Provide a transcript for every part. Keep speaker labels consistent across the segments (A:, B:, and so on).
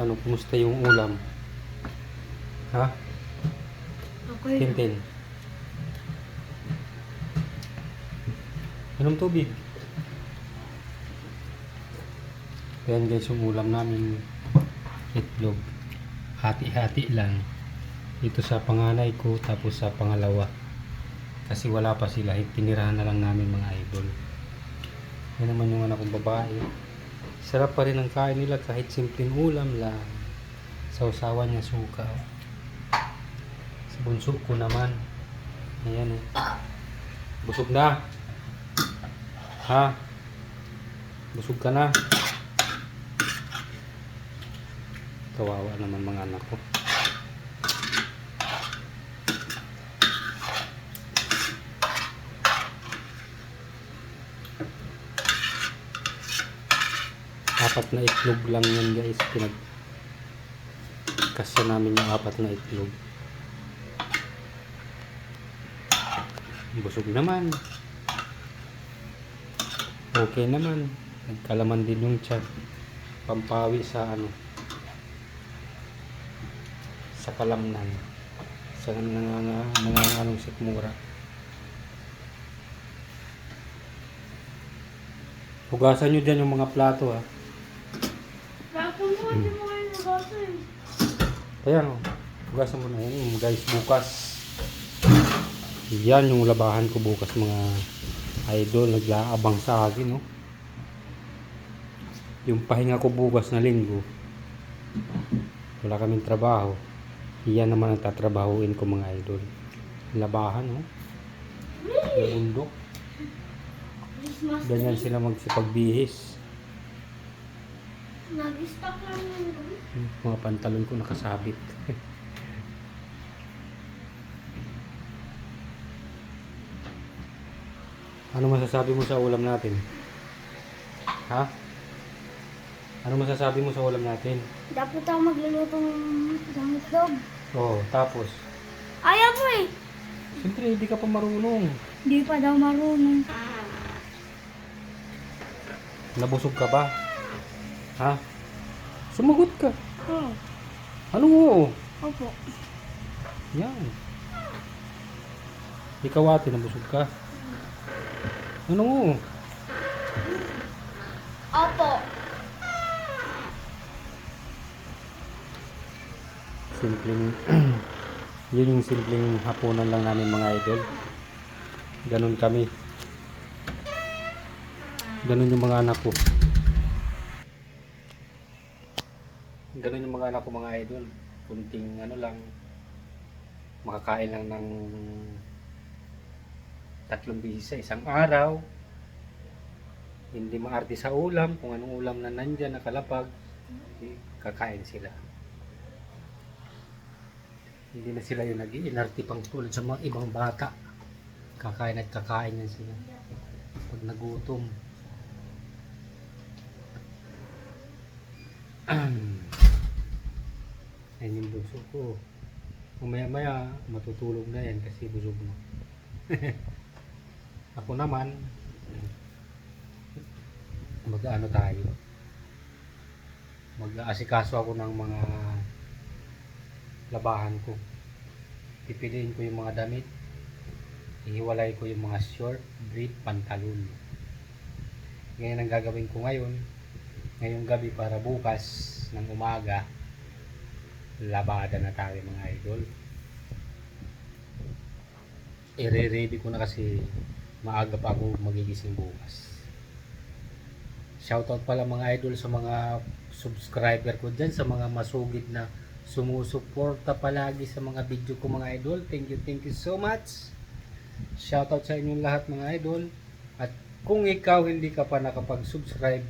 A: Ano, kumusta yung ulam? Ha?
B: Okay.
A: Tintin. Anong tubig? Ayan guys, yung ulam namin itlog. Hati-hati lang. Ito sa panganay ko, tapos sa pangalawa. Kasi wala pa sila, tinirahan na lang namin mga idol. Yan naman yung anak kong babae. Sarap pa rin ang kain nila kahit simpleng ulam lang. Sausawan niya suka. oh. Sa bunso ko naman. Ayan eh. Busog na. Ha? Busog ka na. Kawawa naman mga anak ko. Apat na itlog lang yan guys. Pinag kasya namin yung apat na itlog. Busog naman. Okay naman. Nagkalaman din yung chat. Pampawi sa ano. Sa kalamnan. Sa nanganga, nanganganong sikmura. Hugasan nyo dyan yung mga plato ha.
B: Plato mo, hindi mo kayo nagasin.
A: Ayan o. Hugasan mo na yan guys bukas. Yan yung labahan ko bukas mga idol. Naglaabang sa akin no. Yung pahinga ko bukas na linggo. Wala kaming trabaho. Yan naman ang tatrabahuin ko mga idol. Labahan no. Yung bundok.
B: Christmas
A: Ganyan sila magsipagbihis.
B: Nag-stock lang yun.
A: Yung Mga pantalon ko nakasabit. ano masasabi mo sa ulam natin? Ha? Ano masasabi mo sa ulam natin?
B: Dapat ako magluluto ng itlog.
A: Oo, tapos.
B: Ayaw mo eh.
A: Siyempre, hindi ka pa marunong.
B: Hindi pa daw marunong.
A: Nabusog ka ba? Ha? Sumagot ka.
B: Oo.
A: Ano oo?
B: Opo.
A: Yan. Ikaw ate, nabusog ka. Ano oo?
B: Opo.
A: simpleng yun yung simpleng hapunan lang namin mga idol ganun kami ganun yung mga anak ko ganun yung mga anak ko mga idol kunting ano lang makakain lang ng tatlong bisis sa isang araw hindi maarte sa ulam kung anong ulam na nandyan nakalapag eh, kakain sila hindi na sila yung nag-iinarte pang tulad sa mga ibang bata. Kakain at kakain yan sila. Pag nagutom. Ayan yung bunso ko. Mamaya maya matutulog na yan kasi busog na. Ako naman, mag-ano tayo. Mag-aasikaso ako ng mga labahan ko. Pipiliin ko yung mga damit. Ihiwalay ko yung mga short, brief, pantalon. Ngayon ang gagawin ko ngayon. Ngayong gabi para bukas ng umaga. Labada na tayo mga idol. I-ready ko na kasi maaga pa ako magigising bukas. Shoutout pala mga idol sa mga subscriber ko dyan, sa mga masugid na sumusuporta palagi sa mga video ko mga idol. Thank you, thank you so much. Shoutout sa inyong lahat mga idol. At kung ikaw hindi ka pa nakapag-subscribe,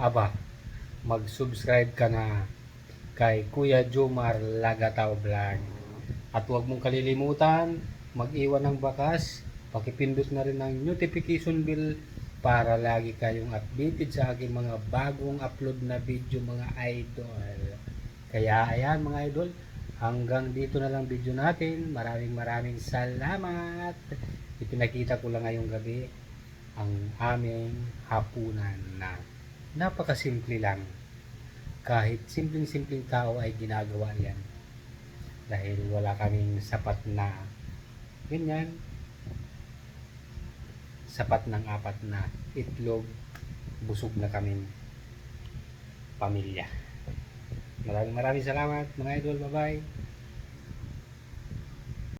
A: aba, mag-subscribe ka na kay Kuya Jomar Lagatao Vlog. At huwag mong kalilimutan, mag-iwan ng bakas, pakipindot na rin ang notification bell para lagi kayong updated sa aking mga bagong upload na video mga idol. Kaya ayan mga idol, hanggang dito na lang video natin. Maraming maraming salamat. Ipinakita ko lang ngayong gabi ang aming hapunan na napakasimple lang. Kahit simpleng-simpleng tao ay ginagawa yan. Dahil wala kaming sapat na ganyan. Sapat ng apat na itlog. Busog na kaming pamilya. Maraming maraming salamat mga idol. Bye bye